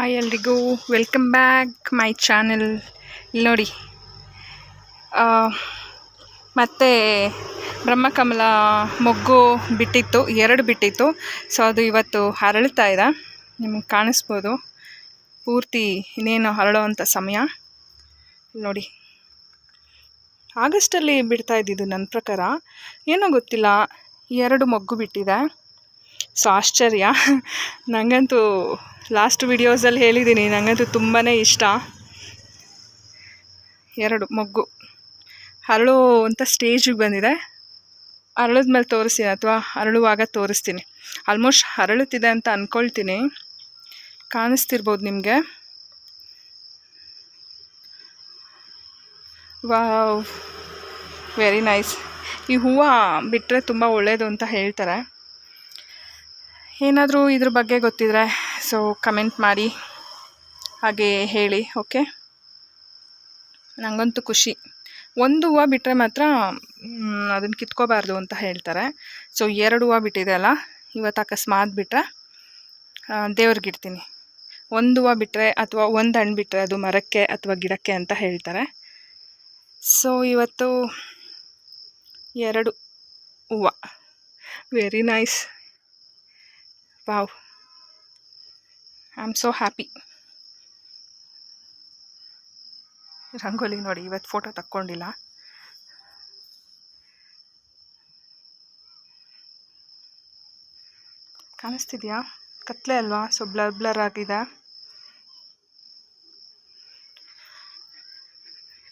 Hi ಎಲ್ರಿಗೂ welcome back my channel ಇಲ್ಲಿ ನೋಡಿ ಮತ್ತೆ ಬ್ರಹ್ಮಕಮಲ ಮೊಗ್ಗು ಬಿಟ್ಟಿತ್ತು, ಎರಡು ಬಿಟ್ಟಿತ್ತು. ಸೊ ಅದು ಇವತ್ತು ಹರಳ್ತಾ ಇದೆ. ನಿಮಗೆ ಕಾಣಿಸ್ಬೋದು. ಪೂರ್ತಿ ಇನ್ನೇನು ಹರಳೋವಂಥ ಸಮಯ. ನೋಡಿ, ಆಗಸ್ಟಲ್ಲಿ ಬಿಡ್ತಾ ಇದ್ದಿದ್ದು ನನ್ನ ಪ್ರಕಾರ. ಏನೋ ಗೊತ್ತಿಲ್ಲ, ಎರಡು ಮೊಗ್ಗು ಬಿಟ್ಟಿದೆ. ಸೊ ಆಶ್ಚರ್ಯ. ನನಗಂತೂ ಲಾಸ್ಟ್ ವಿಡಿಯೋಸಲ್ಲಿ ಹೇಳಿದ್ದೀನಿ ನನಗಂತೂ ತುಂಬಾ ಇಷ್ಟ. ಎರಡು, ಮೊಗ್ಗು. ಅರಳು ಅಂತ ಸ್ಟೇಜಿಗೆ ಬಂದಿದೆ. ಅರಳಿದ ಮೇಲೆ ತೋರಿಸ್ತೀನಿ ಅಥವಾ ಅರಳುವಾಗ ತೋರಿಸ್ತೀನಿ. ಆಲ್ಮೋಸ್ಟ್ ಅರಳುತ್ತಿದೆ ಅಂತ ಅಂದ್ಕೊಳ್ತೀನಿ ಕಾಣಿಸ್ತಿರ್ಬೋದು ನಿಮಗೆ. ವಾವ್ ವೆರಿ ನೈಸ್ ಈ ಹೂವು ಬಿಟ್ಟರೆ ತುಂಬ ಒಳ್ಳೆಯದು ಅಂತ ಹೇಳ್ತಾರೆ. ಏನಾದರೂ ಇದ್ರ ಬಗ್ಗೆ ಗೊತ್ತಿದ್ರೆ ಸೊ ಕಮೆಂಟ್ ಮಾಡಿ. ಹಾಗೆ ಹೇಳಿ ಓಕೆ ನನಗಂತೂ ಖುಷಿ. ಒಂದು ಹೂವು ಬಿಟ್ಟರೆ ಮಾತ್ರ ಅದನ್ನು ಕಿತ್ಕೋಬಾರ್ದು ಅಂತ ಹೇಳ್ತಾರೆ. ಸೊ ಎರಡು ಹೂವು ಬಿಟ್ಟಿದೆ ಅಲ್ಲ, ಇವತ್ತು ಅಕಸ್ಮಾತ್ ಬಿಟ್ಟರೆ ದೇವ್ರಿಗೆ ಇಡ್ತೀನಿ. ಒಂದು ಹೂವು ಬಿಟ್ಟರೆ ಅಥವಾ ಒಂದು ಹಣ್ಣು ಬಿಟ್ಟರೆ ಅದು ಮರಕ್ಕೆ ಅಥವಾ ಗಿಡಕ್ಕೆ ಅಂತ ಹೇಳ್ತಾರೆ. ಸೊ ಇವತ್ತು ಎರಡು ಹೂವು. Very nice wow I am so happy rangoli ನೋಡಿ ಇವತ್ತು ಫೋಟೋ ತಕ್ಕೊಂಡಿಲ್ಲ. ಕಾಣಿಸ್ತಿದ್ಯಾ? ಕತ್ಲೆ ಅಲ್ವಾ? ಸೊ ಬ್ಲರ್ ಬ್ಲರ್ ಆಗಿದೆ.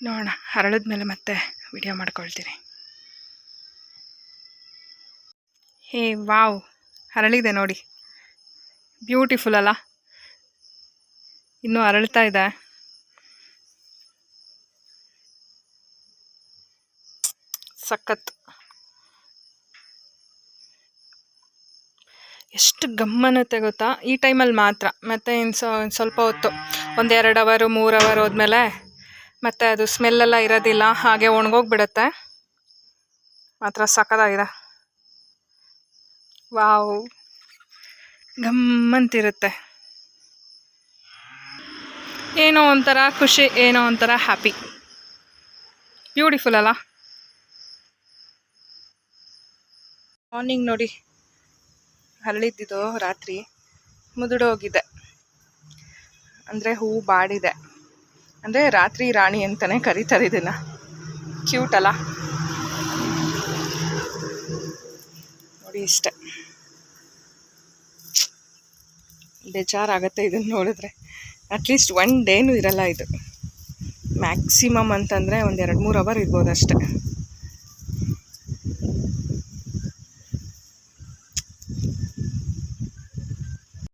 ನೋಡೋಣ, ಹರಳಿದ್ಮೇಲೆ ಮತ್ತೆ ವಿಡಿಯೋ ಮಾಡ್ಕೊಳ್ತೀನಿ. ಹೇ ವಾವ್ ಹರಳಿದೆ ನೋಡಿ. ಬ್ಯೂಟಿಫುಲ್ ಅಲ್ಲ? ಇನ್ನೂ ಅರಳ್ತಾ ಇದೆ. ಸಖತ್. ಎಷ್ಟು ಗಮ್ಮನತ್ತೆ ಗೊತ್ತಾ? ಈ ಟೈಮಲ್ಲಿ ಮಾತ್ರ. ಮತ್ತೆ ಇನ್ನು ಸ್ವಲ್ಪ ಹೊತ್ತು. ಒಂದೆರಡು ಅವರು ಮೂರು ಅವರ್ ಹೋದ್ಮೇಲೆ ಮತ್ತೆ ಅದು ಸ್ಮೆಲ್ಲೆಲ್ಲ ಇರೋದಿಲ್ಲ. ಹಾಗೆ ಒಣಗೋಗ್ಬಿಡತ್ತೆ. ಮಾತ್ರ ಸಖತ್ತಾಗಿದೆ. ವಾವ್. ಗಮ್ಮಂತಿರುತ್ತೆ. ಏನೋ ಒಂಥರ ಖುಷಿ, ಏನೋ ಒಂಥರ ಹ್ಯಾಪಿ ಬ್ಯೂಟಿಫುಲ್ ಅಲ್ಲ? ಮಾರ್ನಿಂಗ್ ನೋಡಿ. ಹರಳಿದ್ದಿದ್ದು ರಾತ್ರಿ. ಮುದುಡೋಗಿದೆ ಅಂದರೆ ಹೂ ಬಾಡಿದೆ. ಅಂದರೆ ರಾತ್ರಿ ರಾಣಿ ಅಂತಲೇ ಕರೀತಾರೆ ಇದನ್ನು. ಕ್ಯೂಟ್ ಅಲ್ಲ? ನೋಡಿ ಇಷ್ಟೆ. ಬೇಜಾರಾಗತ್ತೆ ಇದನ್ನು ನೋಡಿದ್ರೆ. ಅಟ್ಲೀಸ್ಟ್ ಒನ್ ಡೇನೂ ಇರಲ್ಲ ಇದು. ಮ್ಯಾಕ್ಸಿಮಮ್ ಅಂತಂದರೆ ಒಂದು ಎರಡು ಮೂರು ಅವರ್ ಇರ್ಬೋದು ಅಷ್ಟೆ